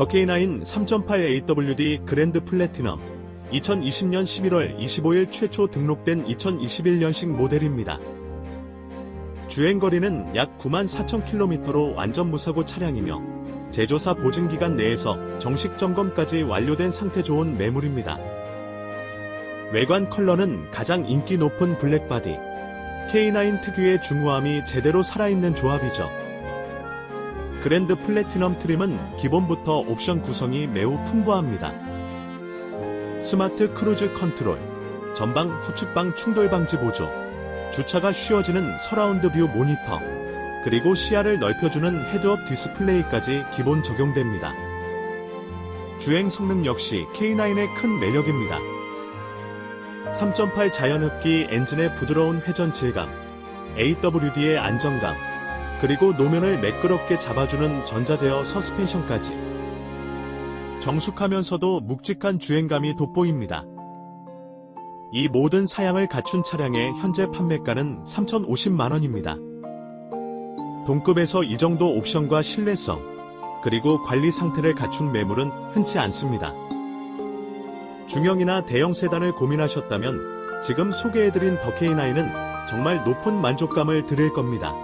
더 K9 3.8AWD 그랜드 플래티넘 2020년 11월 25일 최초 등록된 2021년식 모델입니다. 주행거리는 약 9만 4천 킬로미터로 완전 무사고 차량이며 제조사 보증기간 내에서 정식 점검까지 완료된 상태 좋은 매물입니다. 외관 컬러는 가장 인기 높은 블랙바디. K9 특유의 중후함이 제대로 살아있는 조합이죠. 그랜드 플래티넘 트림은 기본부터 옵션 구성이 매우 풍부합니다. 스마트 크루즈 컨트롤, 전방 후측방 충돌 방지 보조, 주차가 쉬워지는 서라운드 뷰 모니터, 그리고 시야를 넓혀주는 헤드업 디스플레이까지 기본 적용됩니다. 주행 성능 역시 K9의 큰 매력입니다. 3.8 자연흡기 엔진의 부드러운 회전 질감, AWD의 안정감, 그리고 노면을 매끄럽게 잡아주는 전자제어 서스펜션까지. 정숙하면서도 묵직한 주행감이 돋보입니다. 이 모든 사양을 갖춘 차량의 현재 판매가는 3,050만원입니다. 동급에서 이 정도 옵션과 신뢰성, 그리고 관리 상태를 갖춘 매물은 흔치 않습니다. 중형이나 대형 세단을 고민하셨다면 지금 소개해드린 더 K9은 정말 높은 만족감을 드릴 겁니다.